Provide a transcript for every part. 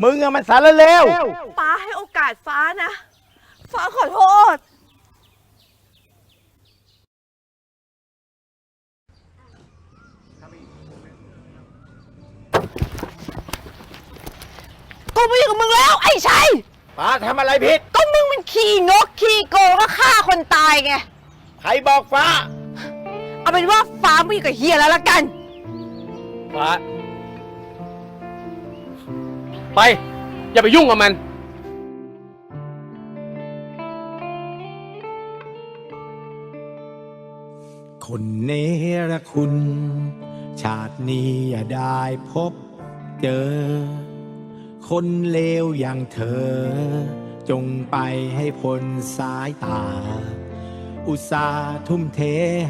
มึงอะมันสารเลวป้าให้โอกาสฟ้านะ ฟ้าขอโทษ กูไม่อยู่กับมึงแล้ว ไอ้ชัย ป้าทำอะไรผิด ก็มึงมันขี่งกขี่โกงก็ฆ่าคนตายไง ใครบอกฟ้า เอาเป็นว่าฟ้าไม่อยู่กับเฮียแล้วละกัน ฟ้า ไป อย่าไปยุ่งกับมัน คนเนรคุณ ชาตินี้อย่าได้พบเจอ คนเลวอย่างเธอ จงไปให้พ้นสายตา อุตส่าห์ทุ่มเท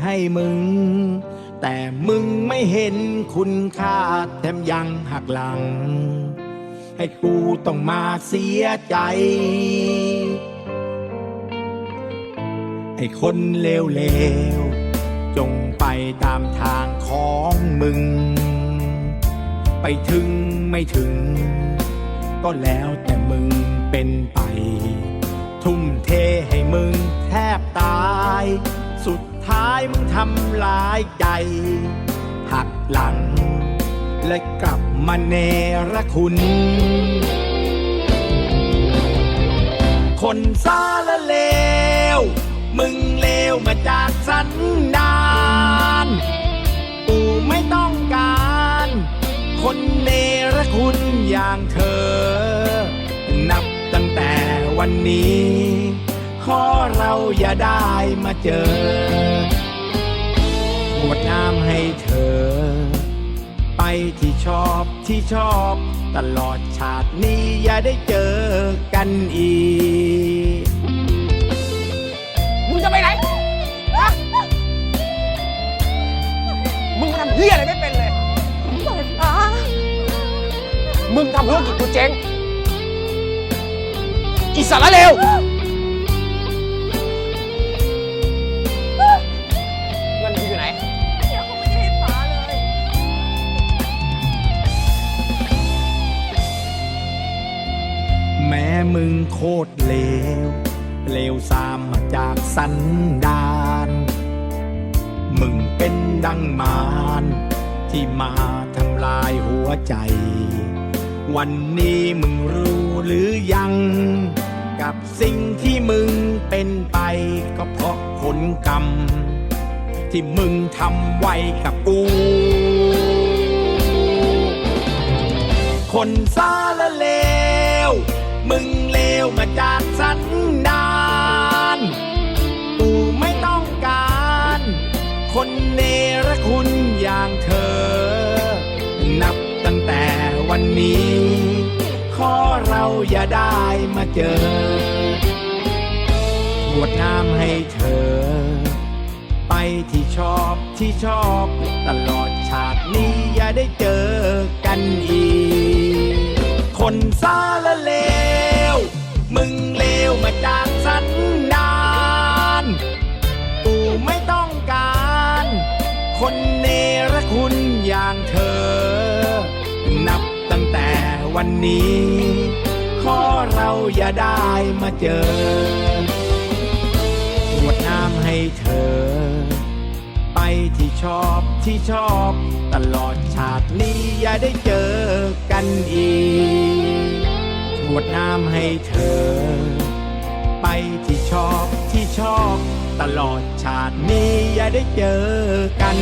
ให้มึง แต่มึงไม่เห็นคุณค่าแถมยังหักหลัง ให้กูต้องมาเสียใจ ไอ้คนเลวๆ จงไปตามทางของมึง ไปถึงไม่ถึง ก็แล้วแต่มึงเป็นไป ทุ่มเทให้มึงแทบตาย สุดท้ายมึงทำลายใจหักหลัง และกลับมาเนรคุณ คนสารเลว มึงเลวมาจากสันดานกูไม่ต้องการ คนเนรคุณอย่างเธอ นับตั้งแต่วันนี้ ขอเราอย่าได้มาเจอหวดน้ำให้เธอ ที่ชอบที่ชอบ ตลอดชาตินี้อย่าได้เจอกันอีก มึงจะไปไหนฮะมึงทำเฮียอะไรไม่เป็นเลยปล่อยฟ้ามึงทำธุรกิจกูเจ๊งอีสารเลว แม้มึงโคตรเลวเลวซามมาจากสันดาน มึงเป็นดังมารที่มาทำลายหัวใจ วันนี้มึงรู้หรือยัง กับสิ่งที่มึงเป็นไป ก็เพราะผลกรรม ที่มึงทำไว้กับกู คนสารเลว มึงเลวมาจากสันดานกูไม่ต้องการ คนเนรคุณอย่างเธอ นับตั้งแต่วันนี้ ขอเราอย่าได้มาเจอหวดน้ำให้เธอ ไปที่ชอบที่ชอบ ตลอดชาตินี้อย่าได้เจอกันอีก คนสารเลว มึงเลวมาจากสันดานกูไม่ต้องการ คนเนรคุณอย่างเธอ นับตั้งแต่วันนี้ ขอเราอย่าได้มาเจอวดน้ำให้เธอ ไปที่ชอบ ที่ชอบ ตลอดชาตินี้อย่าได้เจอกันอีกกวดน้ำให้เธอ ไปที่ชอบที่ชอบ ตลอดชาตินี้อย่าได้เจอกัน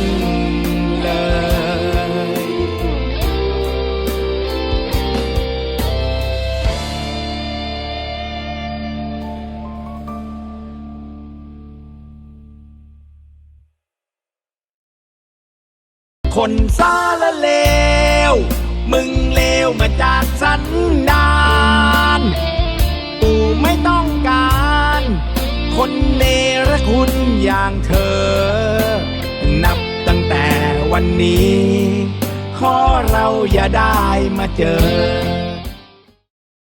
คนซาละเลว มึงเลวมาจากสันดานกูไม่ต้องการ คนเนรคุณอย่างเธอ นับตั้งแต่วันนี้ ขอเราอย่าได้มาเจอ